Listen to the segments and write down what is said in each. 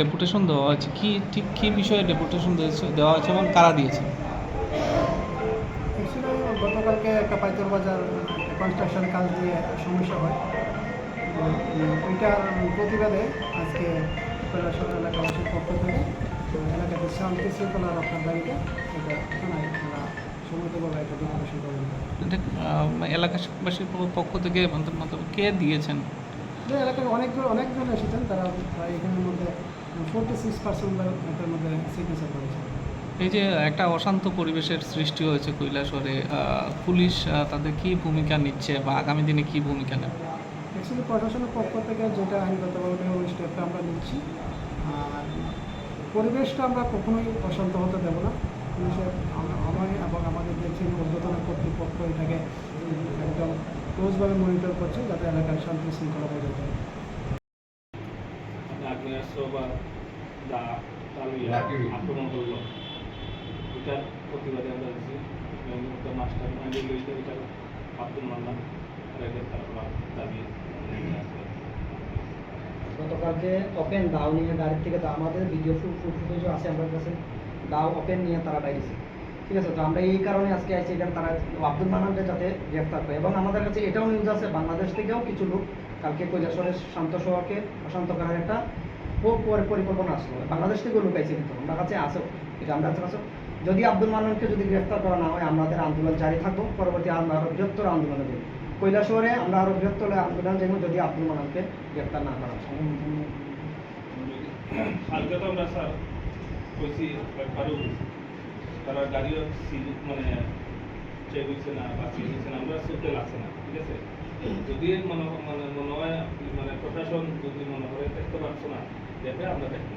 Deputation দেওয়া হয়েছে। কি ঠিক কী বিষয়ে ডেপুটেশন দেওয়া হয়েছে এবং কারা দিয়েছে? গতকালকে একটা পাইতর বাজার কনস্ট্রাকশন কাজ দিয়ে সমস্যা হয়। ওইটার প্রতিবাদে আজকে কৈলাসর এলাকাবাসীর পক্ষ থেকে এলাকাতে শান্তি শৃঙ্খলা রক্ষার দাবিতে এটা থানায় আমরা সম্মতভাবে একটা ডেপুটেশন করেন এলাকাবাসীর পক্ষ থেকে মন্তব্য কে দিয়েছেন? এলাকার অনেকগুলো অনেকজন এসেছেন তারা এখানের মধ্যে ফোর্টি সিক্স পার্সেন্ট এটার মধ্যে সিগনেচার এই যে একটা অশান্ত পরিবেশের সৃষ্টি হয়েছে কৈলাসরে পুলিশ তাদের কি ভূমিকা নিচ্ছে বা আগামী দিনে কি ভূমিকা নেবে? অ্যাকচুয়ালি প্রশাসনের পক্ষ থেকে যেটা আইনগতভাবে ওই স্টেপটা আমরা নিচ্ছি। আর পরিবেশটা আমরা কখনোই অশান্ত হতে দেব না। পুলিশের আম- আমি এবং আমাদের যে ছিল ঊর্ধ্বতন কর্তৃপক্ষ এটাকে একদম ক্লোজভাবে মনিটর করছে যাতে এলাকার শান্তি শৃঙ্খলা বজায় থাকে। আগ্নেয়াস্ত্র বা দা তালুয়া আক্রমণ করল এটার প্রতিবাদে আমরা দিচ্ছি একটা মাস্টার মাইন্ডের লইতে এটার আব্দুল মান্নান আর তারপর দাবি গতকালকে ওপেন দাও নিয়ে গাড়ির থেকে দাও আমাদের ভিডিও ফুট ফুটেজও আছে আমাদের কাছে। দাও ওপেন নিয়ে তারা বাইরেছে। ঠিক আছে তো আমরা এই কারণে আজকে আইছি এখানে তারা আব্দুল মানানকে যাতে গ্রেফতার করে। এবং আমাদের কাছে এটাও নিউজ আছে বাংলাদেশ থেকেও কিছু লোক কালকে কৈলাসরের শান্ত শহরকে অশান্ত করার একটা পরি- পরিকল্পনা আসলো। বাংলাদেশ থেকেও লোক আইছে কিন্তু আমার কাছে আছে, এটা আমরা কাছে যদি আব্দুল মানানকে যদি গ্রেফতার করা না হয় আমাদের আন্দোলন জারি থাকব। পরবর্তী আমরা আরও বৃহত্তর আন্দোলনে দেবো কৈলাসরে আমরা আরও বৃহত্তর আন্দোলন যাব যদি আব্দুল মানানকে গ্রেফতার না করা আমরা গাড়িও মানে চেক হইছে না বা না, আমরা ঠিক আছে? যদি মনে মানে মনে হয় মানে প্রশাসন যদি মনে করে দেখতে পারছ না দেখে আমরা দেখি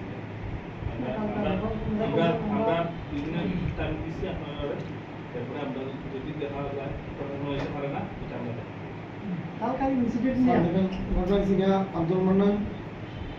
আমরা আমরা বিভিন্ন টাইম দিচ্ছি আপনারা তারপরে আমরা যদি দেখা যায় হইতে পারে না এটা আমরা দেখি কালকারি ইনসিডেন্ট নিয়ে আব্দুল মান্নান দুই হাজার তেরোতে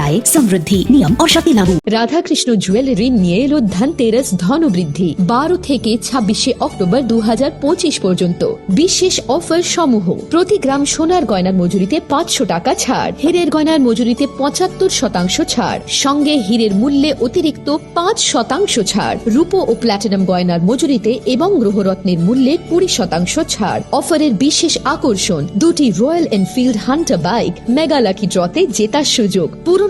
लाए समृद्धि नियम और शक्ति लागू রাধাকৃষ্ণ জুয়েলারি নিয়ে এলো ধনতেরাস ধনবৃদ্ধি বারো থেকে ছাব্বিশে অক্টোবর দু পর্যন্ত বিশেষ অফার সমূহ প্রতি গ্রাম সোনার গয়নার মজুরিতে পাঁচশো টাকা ছাড় হীরের গয়নার মজুরিতে পঁচাত্তর শতাংশ ছাড় সঙ্গে হীরের মূল্যে অতিরিক্ত পাঁচ শতাংশ ছাড় রূপো ও প্ল্যাটিনাম গয়নার মজুরিতে এবং গ্রহরত্নের মূল্যে কুড়ি শতাংশ ছাড় অফারের বিশেষ আকর্ষণ দুটি Royal Enfield Hunter bike mega lucky ড্রতে জেতার সুযোগ পুরনো